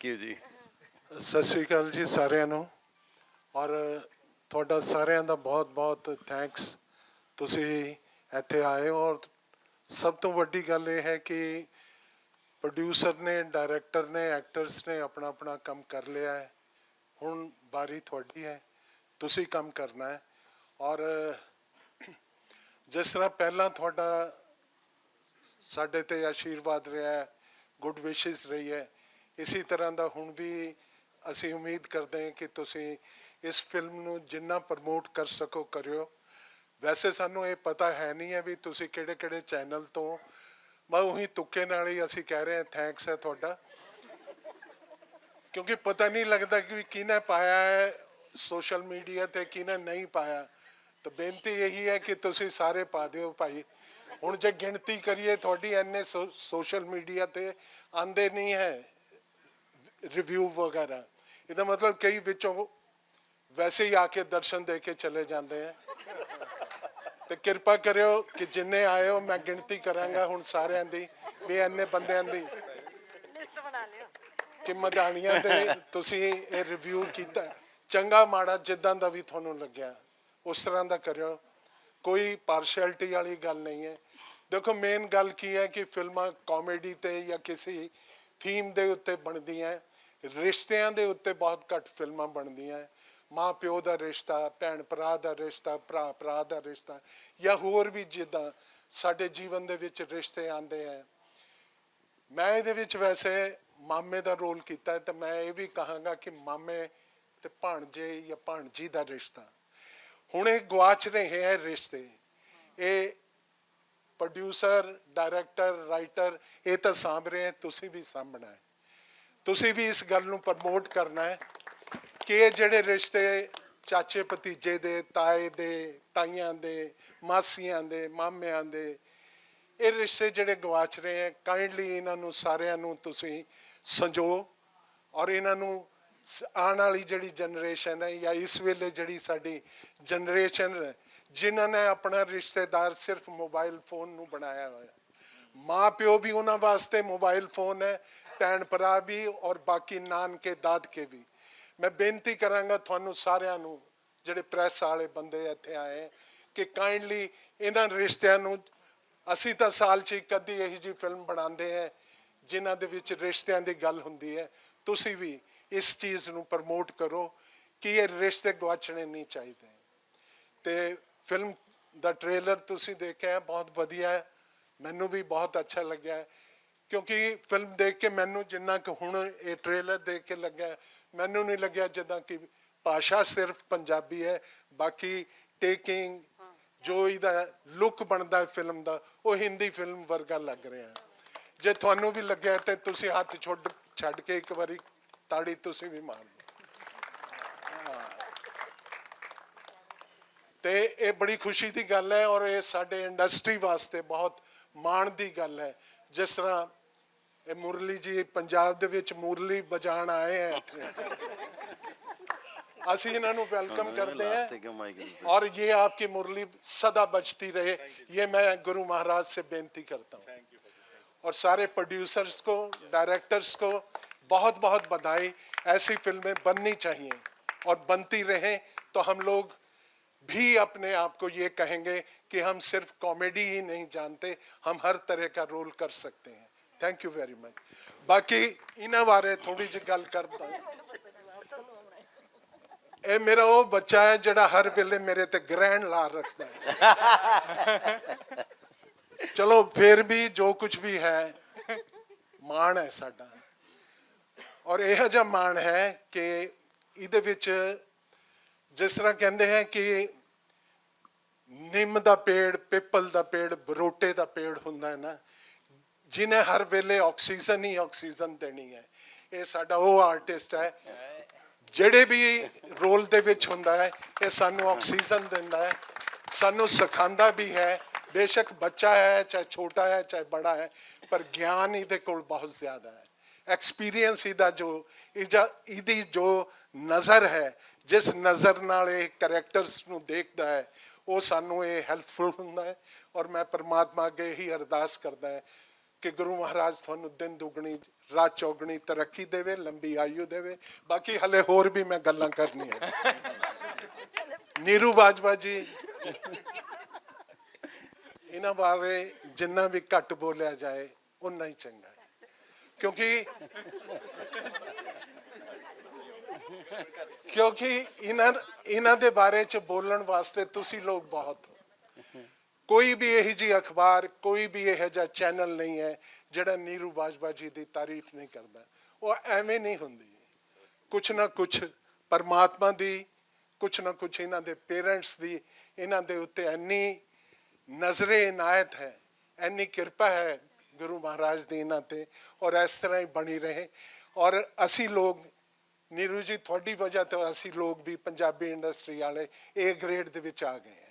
Thank you ਜੀ। ਸਤਿ ਸ਼੍ਰੀ ਅਕਾਲ ਜੀ ਸਾਰਿਆਂ ਨੂੰ। ਔਰ ਤੁਹਾਡਾ ਸਾਰਿਆਂ ਦਾ ਬਹੁਤ-ਬਹੁਤ ਥੈਂਕਸ ਤੁਸੀਂ ਇੱਥੇ ਆਏ ਹੋ ਔਰ ਸਭ ਤੋਂ ਵੱਡੀ ਗੱਲ ਇਹ ਹੈ ਕਿ ਪ੍ਰੋਡਿਊਸਰ ਨੇ ਡਾਇਰੈਕਟਰ ਨੇ ਐਕਟਰਸ ਨੇ ਆਪਣਾ ਆਪਣਾ ਕੰਮ ਕਰ ਲਿਆ ਹੈ। ਹੁਣ ਬਾਰੀ ਤੁਹਾਡੀ ਹੈ। ਤੁਸੀਂ ਕੰਮ ਕਰਨਾ ਹੈ। ਔਰ ਜਿਸ ਤਰ੍ਹਾਂ ਪਹਿਲਾਂ ਤੁਹਾਡਾ ਸਾਡੇ ਤੇ ਆਸ਼ੀਰਵਾਦ ਰਿਹਾ ਹੈ ਗੁੱਡ ਵਿਸ਼ੇਸ ਰਹੀ ਹੈ ਇਸੇ ਤਰ੍ਹਾਂ ਦਾ ਹੁਣ ਵੀ ਅਸੀਂ ਉਮੀਦ ਕਰਦੇ ਹਾਂ ਕਿ ਤੁਸੀਂ ਇਸ ਫਿਲਮ ਨੂੰ ਜਿੰਨਾ ਪ੍ਰਮੋਟ ਕਰ ਸਕੋ, ਕਰਿਓ। ਵੈਸੇ ਸਾਨੂੰ ਇਹ ਪਤਾ ਹੈ ਨਹੀਂ ਹੈ ਵੀ ਤੁਸੀਂ ਕਿਹੜੇ ਕਿਹੜੇ ਚੈਨਲ ਤੋਂ ਮੈਂ ਉਹੀ ਤੁੱਕੇ ਨਾਲ ਹੀ ਅਸੀਂ ਕਹਿ ਰਹੇ ਹਾਂ ਥੈਂਕਸ ਹੈ ਤੁਹਾਡਾ। ਕਿਉਂਕਿ ਪਤਾ ਨਹੀਂ ਲੱਗਦਾ ਕਿ ਵੀ ਕਿਹਨੇ ਪਾਇਆ ਹੈ ਸੋਸ਼ਲ ਮੀਡੀਆ ਤੇ, ਕਿਹਨੇ ਨਹੀਂ ਪਾਇਆ। ਤਾਂ ਬੇਨਤੀ ਇਹੀ ਹੈ ਕਿ ਤੁਸੀਂ ਸਾਰੇ ਪਾ ਦਿਓ ਭਾਈ। ਹੁਣ ਜੇ ਗਿਣਤੀ ਕਰੀਏ, ਤੁਹਾਡੀ ਐਨੇ ਸੋਸ਼ਲ ਮੀਡੀਆ ਤੇ ਆਂਦੇ ਨਹੀਂ ਹੈ। ਰਿਵਿਊ ਵਗੈਰਾ। ਇਹਦਾ ਮਤਲਬ ਕਈ ਵਿੱਚੋਂ ਵੈਸੇ ਹੀ ਆ ਕੇ ਦਰਸ਼ਨ ਦੇ ਕੇ ਚਲੇ ਜਾਂਦੇ ਆ। ਤੇ ਕਿਰਪਾ ਕਰਿਓ ਕਿ ਜਿੰਨੇ ਆਏ ਹੋ ਮੈਂ ਗਿਣਤੀ ਕਰਾਂਗਾ ਹੁਣ ਸਾਰਿਆਂ ਦੀ ਵੀ ਐਨੇ ਬੰਦਿਆਂ ਦੀ। ਲਿਸਟ ਬਣਾ ਲਿਓ। ਕਿ ਮਦਾਨੀਆਂ ਦੇ ਤੁਸੀਂ ਇਹ ਰਿਵਿਊ ਕੀਤਾ। ਚੰਗਾ ਮਾੜਾ ਜਿੱਦਾਂ ਦਾ ਵੀ ਤੁਹਾਨੂੰ ਲੱਗਿਆ ਉਸ ਤਰ੍ਹਾਂ ਦਾ ਕਰਿਓ। ਕੋਈ ਪਾਰਸ਼ੈਲਿਟੀ ਵਾਲੀ ਗੱਲ ਨਹੀਂ ਹੈ। ਦੇਖੋ ਮੇਨ ਗੱਲ ਕੀ ਹੈ ਕਿ ਫਿਲਮਾਂ ਕਾਮੇਡੀ ਤੇ ਜਾਂ ਕਿਸੇ ਥੀਮ ਦੇ ਉੱਤੇ ਬਣਦੀਆਂ ਰਿਸ਼ਤਿਆਂ ਦੇ ਉੱਤੇ ਬਹੁਤ ਘੱਟ ਫਿਲਮਾਂ ਬਣਦੀਆਂ ਮਾਂ ਪਿਓ ਦਾ ਰਿਸ਼ਤਾ ਭੈਣ ਭਰਾ ਦਾ ਰਿਸ਼ਤਾ ਭਰਾ ਭਰਾ ਦਾ ਰਿਸ਼ਤਾ ਜਾਂ ਹੋਰ ਵੀ ਜਿੱਦਾਂ ਸਾਡੇ ਜੀਵਨ ਦੇ ਵਿੱਚ ਰਿਸ਼ਤੇ ਆਉਂਦੇ ਆ ਮੈਂ ਇਹਦੇ ਵਿੱਚ ਵੈਸੇ ਮਾਮੇ ਦਾ ਰੋਲ ਕੀਤਾ ਤੇ ਮੈਂ ਇਹ ਵੀ ਕਹਾਂਗਾ ਕਿ ਮਾਮੇ ਤੇ ਭਾਣਜੇ ਜਾਂ ਭਾਣਜੀ ਦਾ ਰਿਸ਼ਤਾ। ਹੁਣ ਇਹ ਗਵਾਚ ਰਹੇ ਹੈ ਰਿਸ਼ਤੇ। ਇਹ ਪ੍ਰੋਡਿਊਸਰ ਡਾਇਰੈਕਟਰ ਰਾਈਟਰ ਇਹ ਤਾਂ ਸਾਂਭ ਰਹੇ ਹੈ, ਤੁਸੀਂ ਵੀ ਸਾਂਭਣਾ ਹੈ। ਤੁਸੀਂ ਵੀ ਇਸ ਗੱਲ ਨੂੰ ਪ੍ਰਮੋਟ ਕਰਨਾ ਹੈ ਕਿ ਇਹ ਜਿਹੜੇ ਰਿਸ਼ਤੇ ਚਾਚੇ ਭਤੀਜੇ ਦੇ, ਤਾਏ ਦੇ, ਤਾਈਆਂ ਦੇ, ਮਾਸੀਆਂ ਦੇ, ਮਾਮਿਆਂ ਦੇ, ਇਹ ਰਿਸ਼ਤੇ ਜਿਹੜੇ ਗਵਾਚ ਰਹੇ ਹੈ ਕਾਈਂਡਲੀ ਇਹਨਾਂ ਨੂੰ ਸਾਰਿਆਂ ਨੂੰ ਤੁਸੀਂ ਸੰਜੋ ਔਰ ਇਹਨਾਂ ਨੂੰ ਸ- ਆਉਣ ਵਾਲੀ ਜਿਹੜੀ ਜਨਰੇਸ਼ਨ ਹੈ ਜਾਂ ਇਸ ਵੇਲੇ ਜਿਹੜੀ ਸਾਡੀ ਜਨਰੇਸ਼ਨ ਹੈ ਜਿਨ੍ਹਾਂ ਨੇ ਆਪਣਾ ਰਿਸ਼ਤੇਦਾਰ ਸਿਰਫ ਮੋਬਾਈਲ ਫੋਨ ਨੂੰ ਬਣਾਇਆ ਹੋਇਆ। ਮਾਂ ਪਿਓ ਵੀ ਉਹਨਾਂ ਵਾਸਤੇ ਮੋਬਾਈਲ ਫੋਨ ਹੈ ਭੈਣ ਭਰਾ ਵੀ ਔਰ ਬਾਕੀ ਨਾਨਕੇ ਦਾਦਕੇ ਵੀ। ਮੈਂ ਬੇਨਤੀ ਕਰਾਂਗਾ ਤੁਹਾਨੂੰ ਸਾਰਿਆਂ ਨੂੰ ਜਿਹੜੇ ਪ੍ਰੈਸ ਵਾਲੇ ਬੰਦੇ ਇੱਥੇ ਆਏ ਹੈ, ਕਿ ਕਾਈਂਡਲੀ ਇਹਨਾਂ ਰਿਸ਼ਤਿਆਂ ਨੂੰ ਅਸੀਂ ਤਾਂ ਸਾਲ 'ਚ ਇੱਕ ਅੱਧੀ ਇਹੋ ਜਿਹੀ ਫਿਲਮ ਬਣਾਉਂਦੇ ਹੈ ਜਿਨ੍ਹਾਂ ਦੇ ਵਿੱਚ ਰਿਸ਼ਤਿਆਂ ਦੀ ਗੱਲ ਹੁੰਦੀ ਹੈ। ਤੁਸੀਂ ਵੀ ਇਸ ਚੀਜ਼ ਨੂੰ ਪ੍ਰਮੋਟ ਕਰੋ ਕਿ ਇਹ ਰਿਸ਼ਤੇ ਗਵਾਚਣੇ ਨਹੀਂ ਚਾਹੀਦੇ। ਤੇ ਫਿਲਮ ਦਾ ਟ੍ਰੇਲਰ ਤੁਸੀਂ ਦੇਖਿਆ ਬਹੁਤ ਵਧੀਆ ਹੈ। ਮੈਨੂੰ ਵੀ ਬਹੁਤ ਅੱਛਾ ਲੱਗਿਆ ਹੈ। ਕਿਉਂਕਿ ਫਿਲਮ ਦੇਖ ਕੇ ਮੈਨੂੰ ਜਿੰਨਾ ਕਿ ਹੁਣ ਇਹ ਟ੍ਰੇਲਰ ਦੇਖ ਕੇ ਲੱਗਾ ਮੈਨੂੰ ਨਹੀਂ ਲੱਗਿਆ ਜਿੱਦਾਂ ਕਿ ਭਾਸ਼ਾ ਸਿਰਫ ਪੰਜਾਬੀ ਹੈ, ਬਾਕੀ ਟੇਕਿੰਗ ਜੋ ਇਹਦਾ ਲੁੱਕ ਬਣਦਾ ਫਿਲਮ ਦਾ, ਉਹ ਹਿੰਦੀ ਫਿਲਮ ਵਰਗਾ ਲੱਗ ਰਿਹਾ ਹੈ। ਜੇ ਤੁਹਾਨੂੰ ਵੀ ਲੱਗਿਆ ਤੇ ਤੁਸੀਂ ਹੱਥ ਛੱਡ ਛੱਡ ਕੇ ਇੱਕ ਵਾਰੀ ਤਾੜੀ ਤੁਸੀਂ ਵੀ ਮਾਰ ਲਓ ਤੇ ਇਹ ਬੜੀ ਖੁਸ਼ੀ ਦੀ ਗੱਲ ਹੈ ਔਰ ਇਹ ਸਾਡੇ ਇੰਡਸਟਰੀ ਵਾਸਤੇ ਬਹੁਤ ਮਾਣ ਦੀ ਗੱਲ ਹੈ ਜਿਸ ਤਰ੍ਹਾਂ ਇਹ ਮੁਰਲੀ ਜੀ ਪੰਜਾਬ ਦੇ ਵਿੱਚ ਮੁਰਲੀ ਵਜਾਣ ਆਏ ਹੈ ਇੱਥੇ ਅਸੀਂ ਇਹਨਾਂ ਨੂੰ ਵੈਲਕਮ ਕਰਦੇ लास्ट हैं के माइक और ये आपकी मुरली सदा बजती रहे ये मैं गुरु महाराज से बेनती करता हूँ और सारे प्रोड्यूसर्स को डायरेक्टर्स को बहुत बहुत बधाई ऐसी फिल्में बननी चाहिए और बनती रहें तो हम लोग भी अपने आप को ये कहेंगे कि हम सिर्फ कॉमेडी ही नहीं जानते हम हर तरह का रोल कर सकते हैं थैंक यू वेरी मच बाकी इन्हों बारे थोड़ी जी गल करता ਇਹ ਮੇਰਾ ਉਹ ਬੱਚਾ ਹੈ ਜਿਹੜਾ ਹਰ ਵੇਲੇ ਮੇਰੇ ਤੇ ਗ੍ਰਹਿਣ ਲਾ ਰੱਖਦਾ ਹੈ ਚਲੋ ਫਿਰ ਵੀ ਜੋ ਕੁਝ ਵੀ ਹੈ ਮਾਣ ਹੈ ਸਾਡਾ ਔਰ ਇਹ ਜਿਹਾ ਮਾਣ ਹੈ ਕਿ ਇਹਦੇ ਵਿੱਚ ਜਿਸ ਤਰ੍ਹਾਂ ਕਹਿੰਦੇ ਹੈ ਕਿ ਨਿੰਮ ਦਾ ਪੇੜ, ਪਿੱਪਲ ਦਾ ਪੇੜ, ਬਰੋਟੇ ਦਾ ਪੇੜ ਹੁੰਦਾ ਹੈ ਨਾ ਜਿਨੇ ਹਰ ਵੇਲੇ ਆਕਸੀਜਨ ਹੀ ਆਕਸੀਜਨ ਦੇਣੀ ਹੈ। ਇਹ ਸਾਡਾ ਉਹ ਆਰਟਿਸਟ ਹੈ, ਜਿਹੜੇ ਵੀ ਰੋਲ ਦੇ ਵਿੱਚ ਹੁੰਦਾ ਹੈ, ਇਹ ਸਾਨੂੰ ਆਕਸੀਜਨ ਦਿੰਦਾ ਹੈ। ਸਾਨੂੰ ਸਿਖਾਉਂਦਾ ਵੀ ਹੈ, ਬੇਸ਼ੱਕ ਬੱਚਾ ਹੈ, ਚਾਹੇ ਛੋਟਾ ਹੈ, ਚਾਹੇ ਬੜਾ ਹੈ, ਪਰ ਗਿਆਨ ਇਹਦੇ ਕੋਲ ਬਹੁਤ ਜ਼ਿਆਦਾ ਹੈ। ਐਕਸਪੀਰੀਅੰਸ ਇਹਦਾ ਜੋ, ਇਹਦੀ ਜੋ ਨਜ਼ਰ ਹੈ, ਜਿਸ ਨਜ਼ਰ ਨਾਲ ਇਹ ਕੈਰੈਕਟਰਸ ਨੂੰ ਦੇਖਦਾ ਹੈ ਉਹ ਸਾਨੂੰ ਇਹ ਹੈਲਪਫੁਲ ਹੁੰਦਾ ਹੈ ਔਰ ਮੈਂ ਪਰਮਾਤਮਾ ਅੱਗੇ ਹੀ ਅਰਦਾਸ ਕਰਦਾ ਹੈ ਕਿ ਗੁਰੂ ਮਹਾਰਾਜ ਤੁਹਾਨੂੰ ਦਿਨ ਦੁਗਣੀ, ਰਾਤ ਚੌਗਣੀ ਤਰੱਕੀ ਦੇਵੇ, ਲੰਬੀ ਆਯੂ ਦੇਵੇ। ਬਾਕੀ ਹਲੇ ਹੋਰ ਵੀ ਮੈਂ ਗੱਲਾਂ ਕਰਨੀਆਂ ਨੀਰੂ ਬਾਜਵਾ ਜੀ, ਇਹਨਾਂ ਬਾਰੇ ਜਿੰਨਾ ਵੀ ਘੱਟ ਬੋਲਿਆ ਜਾਏ ਉਨਾ ਹੀ ਚੰਗਾ ਹੈ। ਕਿਉਂਕਿ ਕਿਉਂਕਿ ਇਹਨਾਂ ਇਹਨਾਂ ਦੇ ਬਾਰੇ ਚ ਬੋਲਣ ਵਾਸਤੇ ਤੁਸੀਂ ਲੋਕ ਬਹੁਤ ਹੋ। ਕੋਈ ਵੀ ਇਹੋ ਜੀ ਅਖਬਾਰ, ਕੋਈ ਵੀ ਇਹੋ ਜਿਹਾ ਚੈਨਲ ਨਹੀਂ ਹੈ ਜਿਹੜਾ ਨੀਰੂ ਬਾਜਵਾ ਜੀ ਦੀ ਤਾਰੀਫ ਨਹੀਂ ਕਰਦਾ। ਉਹ ਐਵੇਂ ਨਹੀਂ ਹੁੰਦੀ। ਕੁਛ ਨਾ ਕੁਛ ਪਰਮਾਤਮਾ ਦੀ, ਕੁਛ ਨਾ ਕੁਛ ਇਹਨਾਂ ਦੇ ਪੇਰੈਂਟਸ ਦੀ, ਇਹਨਾਂ ਦੇ ਉੱਤੇ ਇੰਨੀ ਨਜ਼ਰੇ ਇਨਾਇਤ ਹੈ ਇੰਨੀ ਕਿਰਪਾ ਹੈ ਗੁਰੂ ਮਹਾਰਾਜ ਦੀ ਇਹਨਾਂ ਤੇ ਔਰ ਇਸ ਤਰ੍ਹਾਂ ਹੀ ਬਣੀ ਰਹੇ। ਔਰ ਅਸੀਂ ਲੋਕ ਨੀਰੂ ਜੀ, ਤੁਹਾਡੀ ਵਜ੍ਹਾ ਤੋਂ ਅਸੀਂ ਲੋਕ ਵੀ ਪੰਜਾਬੀ ਇੰਡਸਟਰੀ ਵਾਲੇ ਏ ਗ੍ਰੇਡ ਦੇ ਵਿੱਚ ਆ ਗਏ ਹਾਂ।